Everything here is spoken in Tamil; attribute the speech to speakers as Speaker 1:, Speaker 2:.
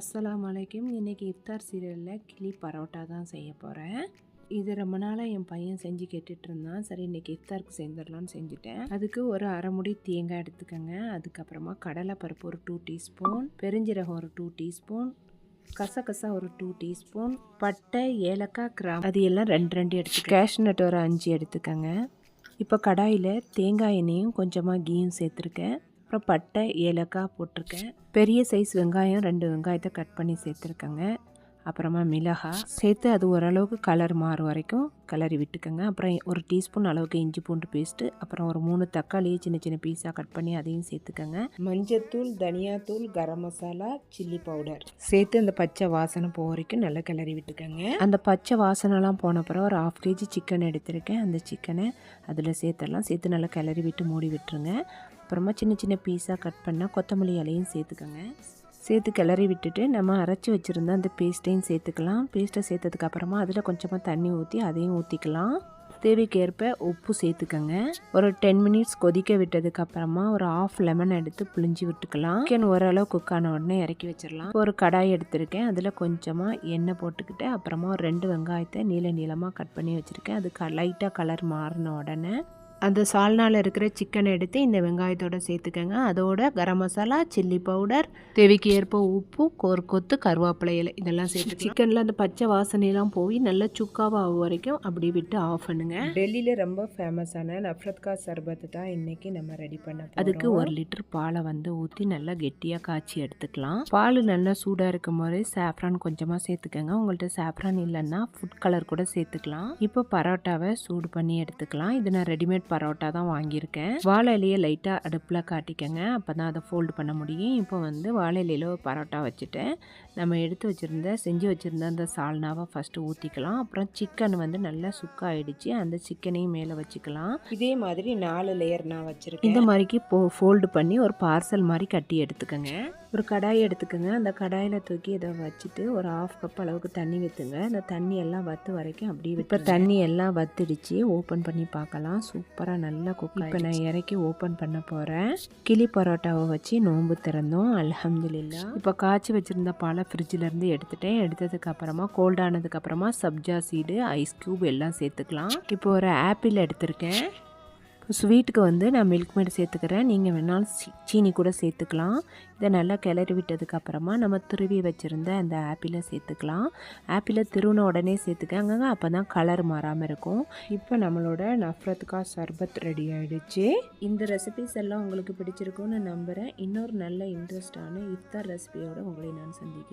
Speaker 1: அஸ்லாம் வலைக்கும் இன்றைக்கி இஃப்தார் சீரியலில் கிளி பரோட்டா தான் செய்ய போகிறேன் இது ரொம்ப நாளாக என் பையன் செஞ்சு கேட்டுட்டு இருந்தான். சரி இன்றைக்கி இஃப்தாருக்கு செஞ்சிடலான்னு செஞ்சுட்டேன். அதுக்கு ஒரு அரை முடி தேங்காய் எடுத்துக்கோங்க. அதுக்கப்புறமா கடலைப்பருப்பு ஒரு டூ டீஸ்பூன் பெருஞ்சீரகம் ஒரு டூ டீஸ்பூன் கசகசா ஒரு டூ டீஸ்பூன் பட்டை ஏலக்காய் கிராம் அது எல்லாம் ரெண்டு ரெண்டு எடுத்து கேஷ்நட் ஒரு அஞ்சு எடுத்துக்கோங்க. இப்போ கடாயில் தேங்காய் எண்ணெயும் கொஞ்சமாக கீயும் சேர்த்துருக்கேன். அப்புறம் பட்டை ஏலக்காய் போட்டிருக்கேன். பெரிய சைஸ் வெங்காயம் ரெண்டு வெங்காயத்தை கட் பண்ணி சேர்த்துருக்கேங்க. அப்புறமா மிளகாய் சேர்த்து அது ஓரளவுக்கு கலர் மாறும் வரைக்கும் கிளறி விட்டுக்கோங்க. அப்புறம் ஒரு டீஸ்பூன் அளவுக்கு இஞ்சி பூண்டு பேஸ்ட்டு அப்புறம் ஒரு மூணு தக்காளியை சின்ன சின்ன பீஸாக கட் பண்ணி அதையும் சேர்த்துக்கோங்க. மஞ்சத்தூள் தனியாத்தூள் கரம் மசாலா சில்லி பவுடர் சேர்த்து அந்த பச்சை வாசனை போக வரைக்கும் நல்லா கிளறி விட்டுக்கோங்க. அந்த பச்சை வாசனைலாம் போன பிறகு ஒரு ஆஃப் கேஜி சிக்கன் எடுத்திருக்கேன். அந்த சிக்கனை அதில் சேர்த்துடலாம். சேர்த்து நல்லா கிளறி விட்டு மூடி விட்டுருங்க. அப்புறமா சின்ன சின்ன பீஸாக கட் பண்ணால் கொத்தமல்லி இலையும் சேர்த்துக்கோங்க. சேர்த்து கிளறி விட்டுட்டு நம்ம அரைச்சி வச்சுருந்த அந்த பேஸ்ட்டையும் சேர்த்துக்கலாம். பேஸ்ட்டை சேர்த்ததுக்கப்புறமா அதில் கொஞ்சமாக தண்ணி ஊற்றி அதையும் ஊற்றிக்கலாம் தேவைக்கேற்ப உப்பு சேர்த்துக்கோங்க. ஒரு டென் மினிட்ஸ் கொதிக்க விட்டதுக்கப்புறமா ஒரு ஆஃப் லெமன் எடுத்து புளிஞ்சு விட்டுக்கலாம். சிக்கன் ஓரளவு குக் ஆன உடனே இறக்கி வச்சிடலாம் ஒரு கடாய் எடுத்திருக்கேன். அதில் கொஞ்சமாக எண்ணெய் போட்டுக்கிட்டு அப்புறமா ஒரு ரெண்டு வெங்காயத்தை நீள நீளமாக கட் பண்ணி வச்சுருக்கேன். அது க லைட்டாக கலர் மாறின உடனே அந்த சால்னாவில் இருக்கிற சிக்கனை எடுத்து இந்த வெங்காயத்தோட சேர்த்துக்கோங்க. அதோட கரம் மசாலா சில்லி பவுடர் தேவைக்கு ஏற்ப உப்பு ஒரு கொத்து கருவேப்பிலை இலை இதெல்லாம் சேர்த்து சிக்கனில் அந்த பச்சை வாசனையெல்லாம் போய் நல்லா சுக்காவாக ஆகும் வரைக்கும் அப்படி விட்டு ஆஃப் பண்ணுங்க. டெல்லியில் ரொம்ப ஃபேமஸான நஃப்ரத்கா சர்பத்து தான் இன்னைக்கு நம்ம ரெடி பண்ண அதுக்கு ஒரு லிட்டர் பாலை வந்து ஊற்றி நல்லா கெட்டியாக காய்ச்சி எடுத்துக்கலாம். பால் நல்லா சூடாக இருக்கும் போது சாஃப்ரான் கொஞ்சமாக சேர்த்துக்கோங்க. உங்கள்கிட்ட சாஃப்ரான் இல்லைன்னா ஃபுட் கலர் கூட சேர்த்துக்கலாம். இப்போ பரோட்டாவை சூடு பண்ணி எடுத்துக்கலாம். இது நான் ரெடிமேட் பரோட்டா தான் வாங்கியிருக்கேன். வாழை இலையை லைட்டாக அடுப்பில் காட்டிக்கங்க. அப்போ தான் அதை ஃபோல்டு பண்ண முடியும். இப்போ வந்து வாழை இலையில் ஒரு பரோட்டா வச்சுட்டேன். நம்ம எடுத்து வச்சுருந்த செஞ்சு வச்சுருந்த அந்த சால்னாவை ஃபஸ்ட்டு ஊற்றிக்கலாம் அப்புறம் சிக்கன் வந்து நல்லா சுக்காயிடுச்சு. அந்த சிக்கனையும் மேலே வச்சுக்கலாம். இதே மாதிரி நாலு லேயர் நான் வச்சுருக்கேன். இந்த மாதிரிக்கு போ ஃபோல்டு பண்ணி ஒரு பார்சல் மாதிரி கட்டி எடுத்துக்கோங்க. ஒரு கடாய் எடுத்துக்கோங்க. அந்த கடாயில் தூக்கி இதை வச்சுட்டு ஒரு ஆஃப் கப் அளவுக்கு தண்ணி ஊற்றுங்க அந்த தண்ணி எல்லாம் வத்து வரைக்கும் அப்படியே இப்போ தண்ணி எல்லாம் வத்திடுச்சு. ஓப்பன் பண்ணி பார்க்கலாம். சூப்பராக நல்லா குக் இப்போ நான் இறக்கி ஓப்பன் பண்ண போகிறேன் கிளி பரோட்டாவை வச்சு நோன்பு திறந்தோம். அல்ஹம்துலில்லா. இப்போ காய்ச்சி வச்சுருந்த பாலை ஃப்ரிட்ஜிலேருந்து எடுத்துட்டேன். எடுத்ததுக்கு அப்புறமா கோல்ட் ஆனதுக்கு அப்புறமா சப்ஜா சீடு ஐஸ் க்யூப் எல்லாம் சேர்த்துக்கலாம். இப்போ ஒரு ஆப்பிள் எடுத்திருக்கேன். ஸ்வீட்டுக்கு வந்து நான் மில்க் மேட் சேர்த்துக்கிறேன். நீங்கள் வேணாலும் சீனி கூட சேர்த்துக்கலாம். இதை நல்லா கிளறி விட்டதுக்கப்புறமா நம்ம துருவி வச்சுருந்த அந்த ஆப்பிளை சேர்த்துக்கலாம். ஆப்பிளை திருவின உடனே சேர்த்துக்கங்க அப்போ தான் கலர் மாறாமல் இருக்கும். இப்போ நம்மளோட நஃப்ரத்கா சர்பத் ரெடி ஆகிடுச்சு இந்த ரெசிபிஸ் எல்லாம் உங்களுக்கு பிடிச்சிருக்கும்னு நம்புகிறேன் இன்னொரு நல்ல இன்ட்ரெஸ்டான இஃப்தார் ரெசிபியோடு உங்களை நான் சந்திக்கிறேன்.